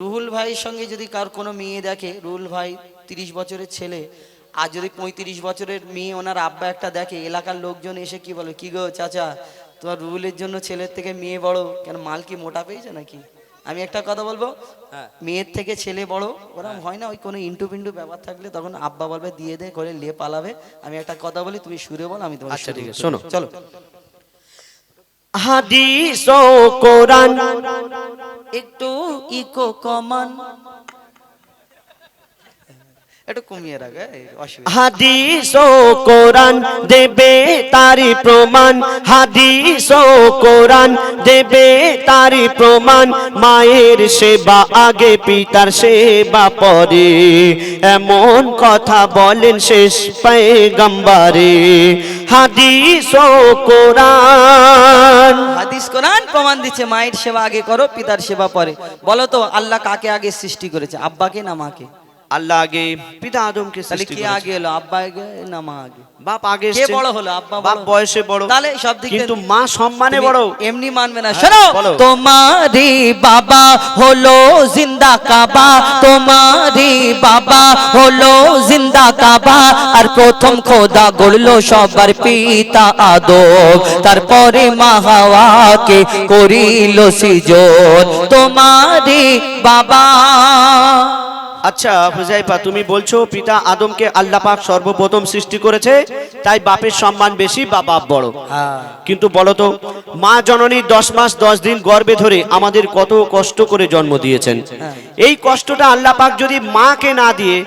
রুহুল ভাইয়ের সঙ্গে যদি কার কোনো মেয়ে দেখে রুহুল ভাই তিরিশ বছরের ছেলে আর যদি পঁয়ত্রিশ বছরের মেয়ে ওনার আব্বা একটা দেখে এলাকার লোকজন এসে কি বলে কি গো চাচা তোমার রুহুলের জন্য ছেলের থেকে মেয়ে বড়? কেন মাল কি মোটা পেয়েছে নাকি? আমি একটা কথা বলব মেয়ের থেকে ছেলে বড় ওরকম হয়। না ওই কোনো ইন্টু পিন্টু ব্যাপার থাকলে তখন আব্বা বলবে দিয়ে দে করে লে পালাবে। আমি একটা কথা বলি তুমি সুরে বল আমি তোমার আচ্ছা, ঠিক আছে, শোনো। চলো। হাদিস ও কোরআন। একটু ইকো কমান। একটু কমিয়ে রাখে হাদিস ও কোরআন দেবে তারি প্রমাণ হাদিস ও কোরআন দেবে তারি প্রমাণ মায়ের সেবা আগে পিতার সেবা পরে। এমন কথা বলেন শেষ পেগম্বারে হাদিস ও কোরআন। হাদিস কোরআন প্রমাণ দিচ্ছে মায়ের সেবা আগে করো পিতার সেবা পরে। বলো তো আল্লাহ কাকে আগে সৃষ্টি করেছে আব্বাকে না মাকে? আল্লাহ আগে পিতা আদমকে তাহলে কে। আগে এলো? আব্বা আগে না মা আগে? বাপ আগে কে বড় হলো? আব্বা বাপ বয়সে বড়। তাহলে সব দিক কিন্তু মা সম্মানে বড়। এমনি মানবে না। হ্যাঁ, শোনো বলো। তোমারি বাবা হলো জিন্দা কাবা। তোমারি বাবা হলো জিন্দা কাবা। আর প্রথম খোদা গড়লো সবার পিতা আদম। তারপরে মা হাওয়াকে করিল সিজন। তোমারি বাবা আচ্ছা হুজাইফা তুমি বলছো পিতা আদমকে আল্লাহ পাক সর্বপ্রথম সৃষ্টি করেছে তাই বাপের সম্মান বেশি বা বাপ বড়? কিন্তু বলো তো মা জননী দশ মাস দশ দিন গর্ভে ধরে আমাদের কত কষ্ট করে জন্ম দিয়েছেন। এই কষ্টটা আল্লাহ পাক যদি মাকে না দিয়ে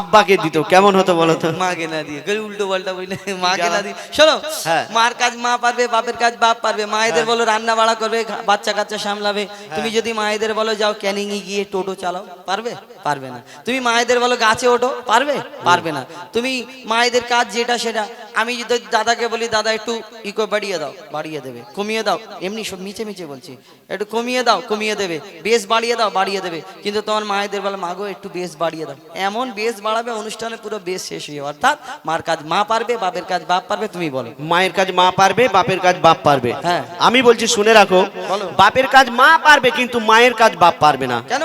আব্বাকে দিত কেমন হতো বলো তো? মাকে না দিয়ে উল্টো পাল্টা বইলে মাকে না দিয়ে। শোনো হ্যাঁ। মার কাজ মা পারবে বাপের কাজ বাপ পারবে। মায়েদের বলো রান্না বাড়া করবে বাচ্চা কাচ্চা সামলাবে। তুমি যদি মায়েদের বলো যাও ক্যানিং এ গিয়ে টোটো চালাও পারবে? পারবে না। তুমি মায়েদের বলো গাছে ওঠো পারবে? পারবে না। তুমি মায়েদের কাজ যেটা সেটা। আমি যদি দাদাকে বলি দাদা একটু ইকো বাড়িয়ে দাও বাড়িয়ে দেবে। কমিয়ে দাও। এমনি সব মিচে মিচে বলছি। একটু কমিয়ে দাও কমিয়ে দেবে। বেশ বাড়িয়ে দাও বাড়িয়ে দেবে। কিন্তু তোমার মায়েদের বলো মাগো একটু বেশ বাড়িয়ে দাও। এমন বেশ বাড়াবে অনুষ্ঠানে পুরো বেশ শেষ হয়ে অর্থাৎ মার কাজ মা পারবে বাপের কাজ বাপ পারবে তুমি বলো। মায়ের কাজ মা পারবে বাপের কাজ বাপ পারবে। হ্যাঁ। আমি বলছি শুনে রাখো বলো। বাপের কাজ মা পারবে কিন্তু মায়ের কাজ বাপ পারবে না। কেন?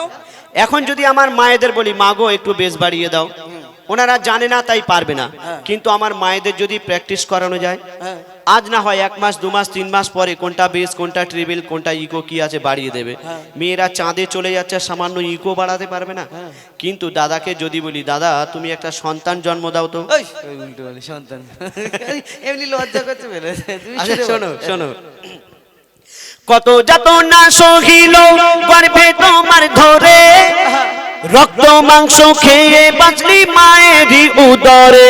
এখন যদি আমার মায়েদের বলি মাগো একটু বেশ বাড়িয়ে দাও। ওনারা জানে না তাই পারবে না। হ্যাঁ। কিন্তু আমার মায়েদের যদি প্র্যাকটিস করানো যায় হ্যাঁ। আজ না হয় এক মাস দু মাস তিন মাস পরে কোনটা বেস কোনটা ট্রিবিল কোনটা ইকো কি আছে বাড়িয়ে দেবে। হ্যাঁ। মেয়েরা চাঁদে চলে যাচ্ছে সামান্য ইকো বাড়াতে পারবে না। কিন্তু দাদাকে যদি বলি দাদা তুমি একটা সন্তান জন্ম দাও তো। সন্তান। এমনি লজ্জা করতে আচ্ছা শোনো শোনো। কত যত না সহিল গর্ভে তোমার ধরে রক্ত মাংস খেয়ে বাঁচলি মায়েরই উদরে।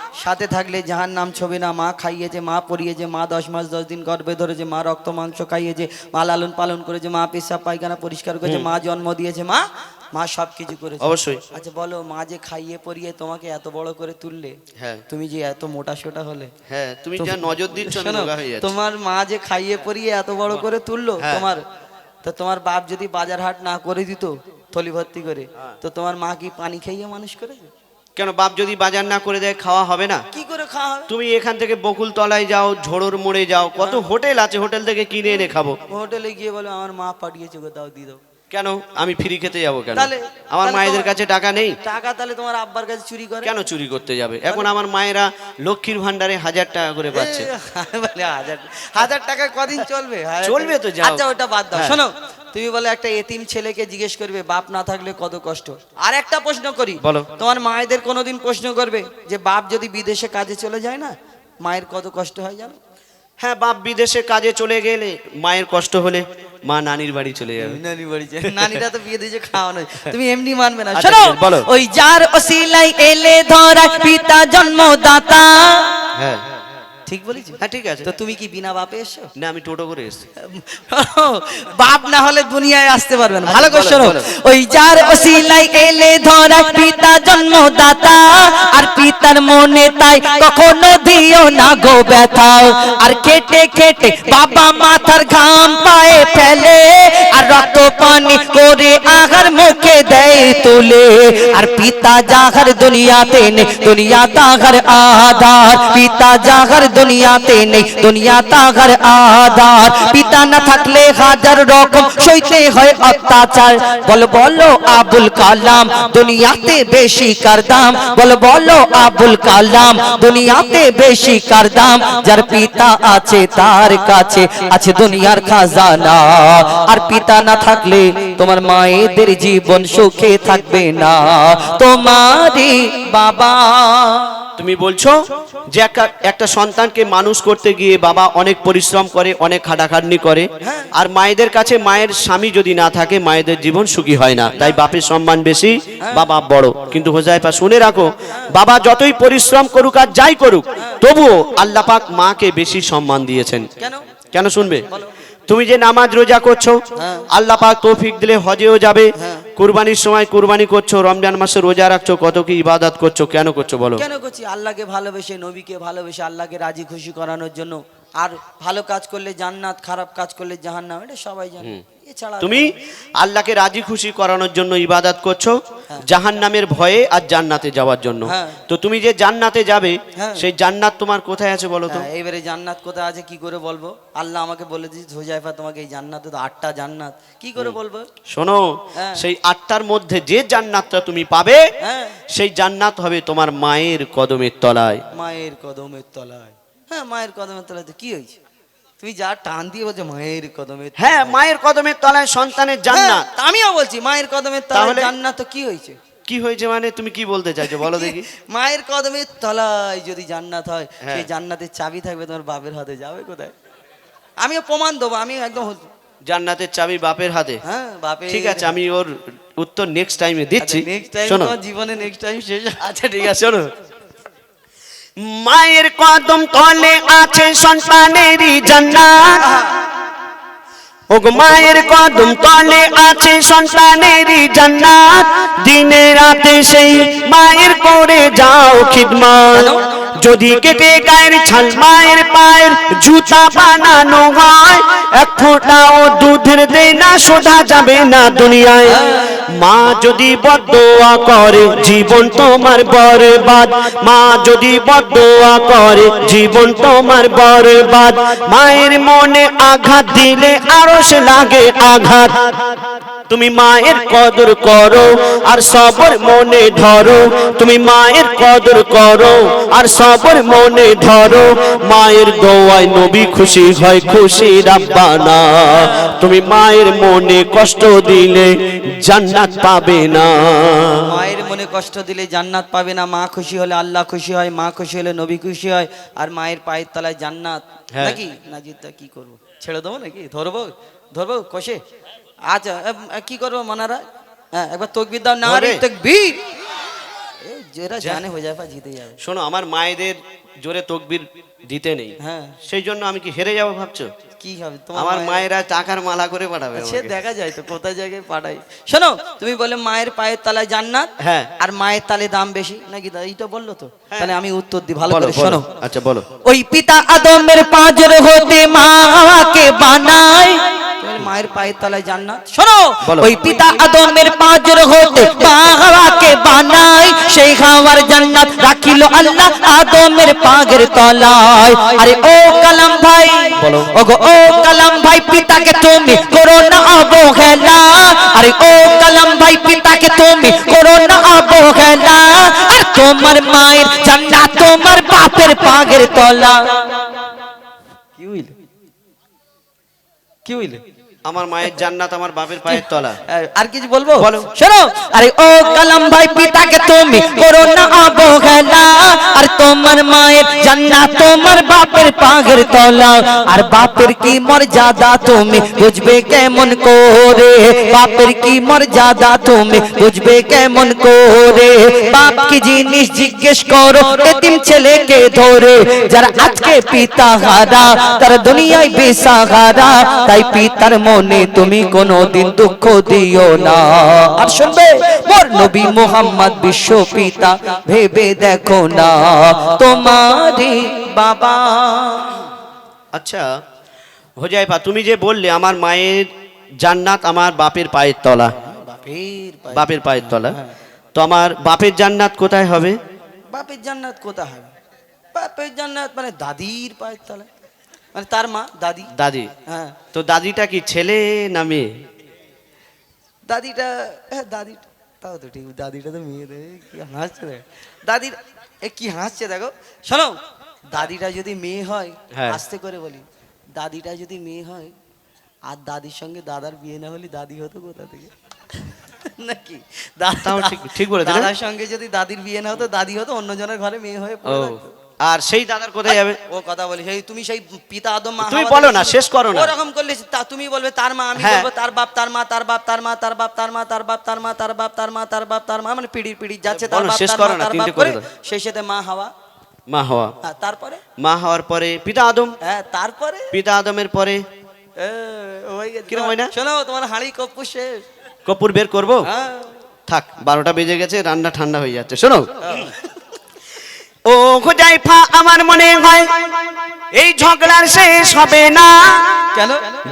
সাথে থাকলে জাহান নাম ছবি না মা খাইয়েছে মা পরিয়েছে মা দশ মাস দশ দিন গর্ভে ধরেছে মা রক্ত মাংস খাইয়েছে মা লালন পালন করেছে মা পেশাব পায়খানা পরিষ্কার করেছে মা জন্ম দিয়েছে মা মা সব কিছু করেছে অবশ্যই আচ্ছা বলো মা যে খাইয়ে পরিয়ে তোমাকে এত বড় করে তুললে হ্যাঁ তুমি যে এত মোটা সোটা হলে হ্যাঁ তুমি যা নজর দিচ্ছ। তোমার মা যে খাইয়ে পরিয়ে এত বড় করে তুললো হ্যাঁ। তোমার তো তোমার বাপ যদি বাজার হাট না করে দিত থলি ভর্তি করে হ্যাঁ। তো তোমার মা কি পানি খাইয়ে মানুষ করেছে কেন বাপ যদি বাজার না করে দেয় খাওয়া হবে না? কি করে খাওয়া হবে? তুমি এখান থেকে বকুল তলায় যাও ঝোড়োর মোড়ে যাও কত হোটেল আছে হোটেল থেকে কিনে এনে খাব। হোটেলে গিয়ে বলো আমার মা পাঠিয়েছে দাও দিয়ে দাও। কেন? আমি ফ্রি খেতে যাব কেন? আমার মায়েদের কাছে টাকা নেই। টাকা তাহলে তোমার আব্বার কাছে চুরি করে? কেন চুরি করতে যাবে? এখন আমার মায়েরা লক্ষ্মীর ভান্ডারে হাজার টাকা করে পাচ্ছে। হাজার টাকা কদিন চলবে? চলবে তো। আচ্ছা ওটা বাদ দাও। হ্যাঁ। শোনো তুমি বলে একটা এতিম ছেলেকে জিজ্ঞেস করবে বাপ না থাকলে কত কষ্ট? আর একটা প্রশ্ন করি। বলো। তোমার মায়েদের কোনোদিন প্রশ্ন করবে যে বাপ যদি বিদেশে কাজে চলে যায় না মায়ের কত কষ্ট হয় জানো? হ্যাঁ বাপ বিদেশে কাজে চলে গেলে মায়ের কষ্ট হলে মা নানির বাড়ি চলে যাবে। নানি বাড়ি যায়। নানিরা তো বিয়ে দিয়েছে খাওয়ানো তুমি এমনি মানবে না। আচ্ছা, শোনো বলো। ওই যার ওসিলাই এলে ধরা পিতা জন্মদাতা। হ্যাঁ। ঠিক বলেছি? হ্যাঁ ঠিক আছে। তো তুমি কি বিনা বাপে এসছো? না আমি টোটো করে এসেছি। বাপ না হলে দুনিয়ায় আসতে পারবে না। ভালো করে শোনো। ওই যার ওসিলাই এলে ধরা পিতা জন্মদাতা আর পিতার মনে তাই কখনো দিও না গো ব্যথা আর কেটে কেটে বাবা মাথার ঘাম পায়ে ফেলে আর রক্ত পানি করে আহার মুখে দেয় তুলে। আর পিতা জাহার দুনিয়াতে নেই, দুনিয়া তাহার আধার। পিতা দুনিয়াতে নেই, দুনিয়া আধার। পিতা না থাকলে হাজার রকম সইতে হয় অত্যাচার। বল, বলো, আবুল কালাম, দুনিয়াতে বেশি কার দাম? বল, বলো, আবুল কালাম, দুনিয়াতে বেশি কার দাম? যার পিতা আছে তার কাছে আছে দুনিয়ার খাজানা। আর পিতা না থাকলে তোমার মায়েদের জীবন সুখে থাকবে না। তোমারই বাবা। তুমি বলছো যে একটা- সন্তানকে মানুষ করতে গিয়ে বাবা অনেক পরিশ্রম করে অনেক খাটাখাটনি করে। আর মায়েদের কাছে মায়ের স্বামী যদি না থাকে মায়েদের জীবন সুখী হয় না। তাই বাপের সম্মান বেশি বাবা বড়। কিন্তু হোজাইফা শুনে রাখো বাবা যতই পরিশ্রম করুক আর যাই করুক তবুও আল্লাহ পাক মাকে বেশি সম্মান দিয়েছেন। কেন? কেন শুনবে? তুমি যে নামাজ রোজা করছ হ্যাঁ। আল্লাহ পাক তৌফিক দিলে হজেও যাবে হ্যাঁ। কুরবানির সময় কুরবানি করছ রমজান মাসে রোজা রাখছো কত কি ইবাদত করছ কেন করছ বলো কেন করছি আল্লাহকে ভালোবেসে নবীকে ভালোবেসে আল্লাহকে রাজি খুশি করানোর জন্য আর ভালো কাজ করলে জান্নাত খারাপ কাজ করলে জাহান্নাম এটা সবাই জানে এছাড়া তুমি আল্লাহকে রাজি খুশি করানোর জন্য ইবাদত করছ। জাহান নামের ভয়ে আর জান্নাতে যাওয়ার জন্য। হ্যাঁ। তো তুমি যে জান্নাতে যাবে হ্যাঁ। সেই জান্নাত তোমার কোথায় আছে বলো তো? হ্যাঁ, এইবারে জান্নাত কোথায় আছে কি করে বলব? আল্লাহ আমাকে বলে দিয়েছে হোজাইফা তোমাকে এই জান্নাতে তো আটটা জান্নাত। কি করে বলব? শোনো হ্যাঁ। সেই আটটার মধ্যে যে জান্নাতটা তুমি পাবে হ্যাঁ। সেই জান্নাত হবে তোমার মায়ের কদমের তলায়। মায়ের কদমের তলায়। হ্যাঁ মায়ের কদমের তলায় তো কি হয়েছে? তুমি যা টান দিয়ে বলছো মায়ের কদমের হ্যাঁ মায়ের কদমের তলায় সন্তানের জান্নাত। হ্যাঁ, আমিও বলছি মায়ের কদমের তলায়? জান্নাত তো কি হয়েছে? কি হয়েছে মানে তুমি কি বলতে চাইছো? বলো দেখি। মায়ের কদমের তলায় যদি জান্নাত হয় হ্যাঁ। সেই জান্নাতের চাবি থাকবে তোমার বাপের হাতে। যাবে কোথায়? আমিও প্রমাণ দেবো আমি একদম জান্নাতের চাবি বাপের হাতে। হ্যাঁ বাপে ঠিক আছে আমি ওর উত্তর নেক্সট টাইমে দিচ্ছি। নেক্সট টাইম জীবনে নেক্সট টাইম শেষ আচ্ছা ঠিক আছে। শোনো মায়ের কদম তলে আছে সন্তানেরই জান্নাত। ওগ মায়ের কদম তলে আছে সন্তানেরই জান্নাত। দিনে রাতে সেই মায়ের করে যাও খিদমত। যদি কেটে গায়ের ছাল মায়ের পায়ের জুতা বানানো হয়, এক ফোঁটাও দুধের দেয় না শোধা যাবে না দুনিয়ায়। মা যদি বদোয়া করে, জীবন তোমার বরবাদ। মা যদি বদোয়া করে, জীবন তোমার বরবাদ। মায়ের মনে আঘাত দিলে আরও সে লাগে আঘাত। তুমি মায়ের কদর করো আর সবর মনে ধরো। তুমি মায়ের কদর করো আর সবর মনে ধরো। মায়ের দোয়ায় নবী খুশি হয় খুশি রাব্বানা। তুমি মায়ের মনে কষ্ট দিলে জান্নাত পাবে না। মায়ের মনে কষ্ট দিলে জান্নাত পাবে না। মা খুশি হলে আল্লাহ খুশি হয় মা খুশি হলে নবী খুশি হয় আর মায়ের পায়ের তলায় জান্নাত। হ্যাঁ। নাকি? নাজিদা কি করব? ছেড়ে দেবো নাকি? ধরবো? ধরবো? কষে? আচ্ছা কি করব মনারা? হ্যাঁ একবার তকবির দাও না রে তকবির। জানে হয়ে যাবে জিতে যাবে। শোনো আমার মায়েদের জোরে তকবির দিতে নেই। হ্যাঁ। সেই জন্য আমি কি হেরে যাব ভাবছ? কি হবে? আমার মায়েরা টাকার মালা করে পাঠাবে সে দেখা যায় তো কোথায় জায়গায় পাঠাই শোনো তুমি বলে মায়ের পায়ের তলায় জান্নাত হ্যাঁ। আর মায়ের তালে দাম বেশি। নাকি দা- এইটা বলল তো? তাহলে আমি উত্তর দিই ভালো করে শোনো। আচ্ছা বলো। ওই পিতা আদমের পাঁচর হতে মাকে বলে মায়ের পায়ের তলায় জান্নাত। শোনো। ওই পিতা আদমের পাঁচর হতে মাকে বানায় সেই খাওয়ার জান্নাত রাখিল আল্লাহ আদমের পাগের তলায়। আরে ও কালাম ভাই। ওগো ও কালাম ভাই পিতাকে তুমি করো না অবহেলা। আরে ও কালাম ভাই পিতাকে তুমি করো না অবহেলা। আর তোমার মায়ের জান্নাত তোমার বাপের পাগের তলা। কি হইল? কি হইল? আমার মায়ের জান্নাত আমার বাপের পায়ের তলা। আর কিছু বলব? বলো। শোনো আরে ও কালাম ভাই পিতাকে তুমি করো না অবহেলা। আর তোমার মায়ের জান্নাত তোমার বাপের পাগের তলা। আর বাপের কি মর্যাদা তুমি বুঝবে কেমন করে? বাপের কি মর্যাদা তুমি বুঝবে কেমন করে? বাপ কি জিনিস জিজ্ঞেস করো? এতিম ছেলেকে ধরে যারা আজকে পিতা হারা তার দুনিয়ায় বেসাহারা। তাই পিতার মনে তুমি কোনোদিন দুঃখ দিও না। আর শুনবে মোর নবী মোহাম্মদ বিশ্ব পিতা ভেবে দেখো না তোমারই বাবা। আচ্ছা হোজাইফা তুমি যে বললে আমার মায়ের জান্নাত আমার বাপের পায়ের তলা। বাপের বাপের পায়ের তলা? তো আমার বাপের জান্নাত কোথায় হবে? বাপের জান্নাত কোথায় হবে? বাপের জান্নাত মানে দাদির পায়ের তলায়। মানে তার মা দাদি। দাদি। হ্যাঁ। তো দাদিটা কি ছেলে না মেয়ে? দাদিটা হ্যাঁ দাদি তাও তো ঠিক দাদিটা তো মেয়ে দেবে কি হাসছে দেখো দাদির এ কি হাসছে দেখো শোনো দাদিটা যদি মেয়ে হয় হ্যাঁ। আস্তে করে বলি দাদিটা যদি মেয়ে হয় আর দাদির সঙ্গে দাদার বিয়ে না হলে দাদি হতো কোথা থেকে? নাকি? দা- তাও ঠিক- না? দাদার সঙ্গে যদি দাদির বিয়ে না হতো দাদি হতো অন্যজনের ঘরে মেয়ে হয়ে পড়ে থাকতো। আর সেই দাদার কোথায় যাবে? ও কথা বলি সেই তুমি সেই পিতা আদম মা তুমি বলো না, শেষ করো না। ওরকম করলে তা- তুমি বলবে তার মা আমি হ্যাঁ। বলব তার বাপ তার মা তার বাপ তার মা তার বাপ তার মা তার বাপ তার মা তার বাপ তার মা তার বাপ তার মা মানে পিড়ি পিড়ি যাচ্ছে তার বাপ শেষ করো না, তিনটে করে সেই সাথে মা হাওয়া। মা হওয়া। হ্যাঁ তারপরে? মা হওয়ার পরে পিতা আদম। হ্যাঁ তারপরে? পিতা আদমের পরে। কিরম হয় না? শোনো তোমার হাঁড়ি কপ্পু শেষ। কপুর বের করব? হ্যাঁ। থাক বারোটা বেজে গেছে রান্না ঠান্ডা হয়ে যাচ্ছে। শোনো ও হোজাইফা আমার মনে হয় এই ঝগড়ার শেষ হবে না। কেন?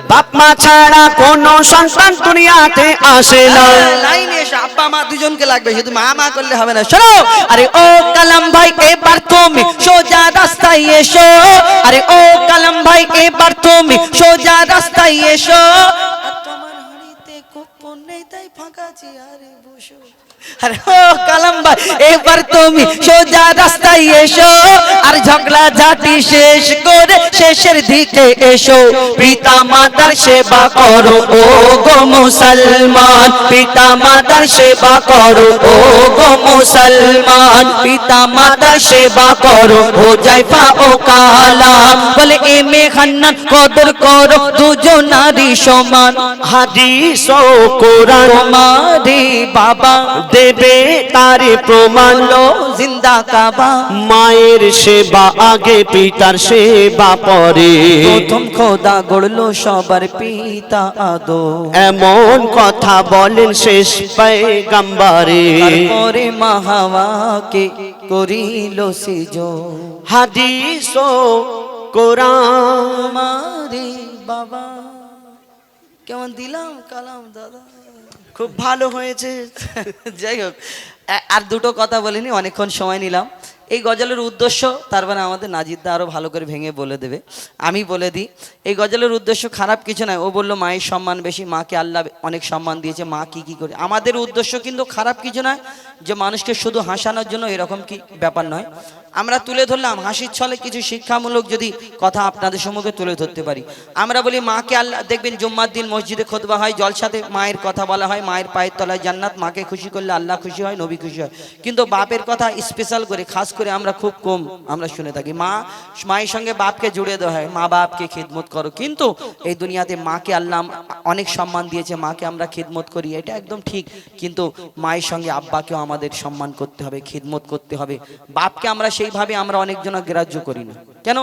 বাপ মা ছাড়া কোনো সন্তান দুনিয়াতে আসে না। লাইনে এসে আব্বা মা দুজনকে লাগবে শুধু মা মা করলে হবে না। শোনো আরে ও কালাম ভাই এবার তুমি সোজা রাস্তায় এসো। আরে ও কালাম ভাই এবার তুমি সোজা রাস্তায় এসো। আর তোমার হাঁড়িতে কুপন নেই তাই ফাঁকা চেয়ারে বসো। এবার তুমি সোজা রাস্তায় এসো, আর ঝগড়া শেষ করে শেষের দিকে এসো। পিতা মাতার সেবা করো, ও গো মুসলমান। পিতা মাতার সেবা করো, ও গো মুসলমান। পিতা মাতার সেবা করো, ও ও কালাম। বলে, এ মেঘান্নান, কদর করো দুজন নারী সমান। হাদিস কোরআন তোমারে বাবা দেবে তারে প্রমাণ। লো জিন্দা কাবা। মায়ের সেবা আগে পিতার সেবা পরে। প্রথম খোদা গড়লো সবার পিতা আদো এমন কথা বলেন শেষ পেগম্বরে তারপরে মাহাওয়াকে করিল সিজো হাদিস ও কোরআন। বাবা কেমন দিলাম কালাম দাদা। খুব ভালো হয়েছে। যাই হোক আর দুটো কথা বলিনি, অনেকক্ষণ সময় নিলাম। এই গজলের উদ্দেশ্য, তার মানে আমাদের নাজিদদা আরও ভালো করে ভেঙে বলে দেবে। আমি বলে দিই, এই গজলের উদ্দেশ্য খারাপ কিছু নয়। ও বলল, মায়ের সম্মান বেশি, মাকে আল্লাহ অনেক সম্মান দিয়েছে, মা কি কি করে। আমাদের উদ্দেশ্য কিন্তু খারাপ কিছু নয় যে মানুষকে শুধু হাসানোর জন্য এরকম কি ব্যাপার নয়। আমরা তুলে ধরলাম, হাসির ছলে কিছু শিক্ষামূলক যদি কথা আপনাদের সম্মুখে তুলে ধরতে পারি। আমরা বলি, মাকে আল্লাহ, দেখবেন জুম্মার দিন মসজিদে খোদবা হয়, জলসাতে মায়ের কথা বলা হয়, মায়ের পায়ের তলায় জান্নাত, মাকে খুশি করলে আল্লাহ খুশি হয়, নবী খুশি হয়। কিন্তু বাপের কথা স্পেশাল করে, খাস করে আমরা খুব কম আমরা শুনে থাকি। মা, মায়ের সঙ্গে বাপকে জুড়ে দেওয়া হয়, মা বাপকে খিদমত করো। কিন্তু এই দুনিয়াতে মাকে আল্লাহ অনেক সম্মান দিয়েছে, মাকে আমরা খিদমত করি, এটা একদম ঠিক। কিন্তু মায়ের সঙ্গে আব্বাকেও আমাদের সম্মান করতে হবে, খিদমত করতে হবে। বাপকে আমরা সেইভাবে আমরা অনেকজন গ্রাহ্য করি না। কেন?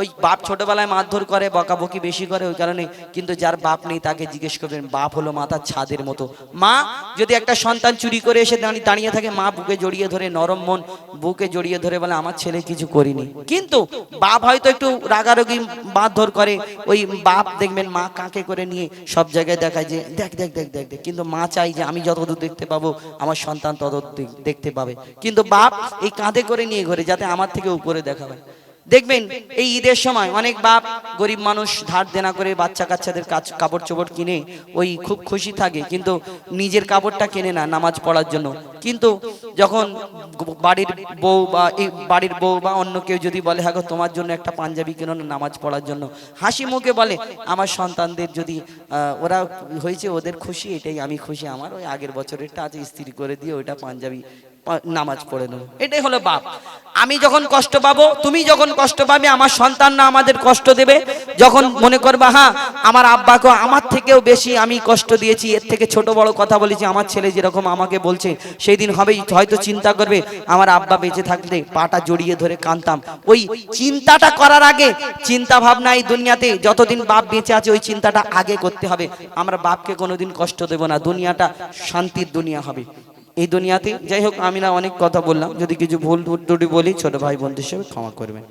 ওই বাপ ছোটবেলায় মারধর করে, বকাবকি বেশি করে, ওই কারণে কিন্তু যার বাপ নেই তাকে জিজ্ঞেস করবেন, বাপ হলো মাথার ছাদের মতো। মা, যদি একটা সন্তান চুরি করে এসে দাঁড়িয়ে থাকে, মা বুকে জড়িয়ে ধরে, নরম মন বুকে জড়িয়ে ধরে বলে, আমার ছেলে কিছু করিনি। কিন্তু বাপ হয়তো একটু রাগারাগি মারধর করে, ওই বাপ দেখবেন মা কাকে করে নিয়ে সব জায়গায় দেখায় যে, দেখ দেখ দেখ দেখ দেখ। কিন্তু মা চাই যে, আমি যতদূর দেখতে পাবো, আমার সন্তান ততদূর দেখতে পাবে। কিন্তু বাপ এই কাঁধে করে নিয়ে ঘরে, যাতে আমার থেকে উপরে দেখা হয়। দেখবেন, এই ঈদের সময় অনেক বাপ গরিব মানুষ ধার দেনা করে বাচ্চা কাচ্চাদের কাজ কাপড় চোপড় কিনে ওই খুব খুশি থাকে, কিন্তু নিজের কাপড়টা কেনে না নামাজ পড়ার জন্য। কিন্তু যখন বাড়ির বউ বা এই বাড়ির বউ বা অন্য কেউ যদি বলে হ্যাঁ তোমার জন্য একটা পাঞ্জাবি কেন না নামাজ পড়ার জন্য? হাসি মুখে বলে, আমার সন্তানদের যদি ওরা হয়েছে ওদের খুশি, এটাই আমি খুশি। আমার ওই আগের বছরেরটা আছে ইস্ত্রি করে দিয়ে ওইটা পাঞ্জাবি নামাজ পড়ে নেব। এটাই হলো বাপ। আমি যখন কষ্ট পাবো, তুমি যখন কষ্ট পাবে, আমার সন্তান না আমাদের কষ্ট দেবে। যখন মনে করবা হ্যাঁ আমার আব্বাকে আমার থেকেও বেশি আমি কষ্ট দিয়েছি, এর থেকে ছোট বড় কথা বলেছি, আমার ছেলে যেরকম আমাকে বলছে, সেই দিন হবেই, হয়তো চিন্তা করবে, আমার আব্বা বেঁচে থাকলে পাটা জড়িয়ে ধরে কাঁদতাম। ওই চিন্তাটা করার আগে চিন্তা ভাবনা এই দুনিয়াতে, যতদিন বাপ বেঁচে আছে, ওই চিন্তাটা আগে করতে হবে। আমরা বাপকে কোনোদিন কষ্ট দেব না, দুনিয়াটা শান্তির দুনিয়া হবে। এই দুনিয়াতে, যাই হোক, আমি না অনেক কথা বললাম। যদি কিছু ভুল ত্রুটি বলি, ছোট ভাই বোনদের হিসেবে ক্ষমা করবেন।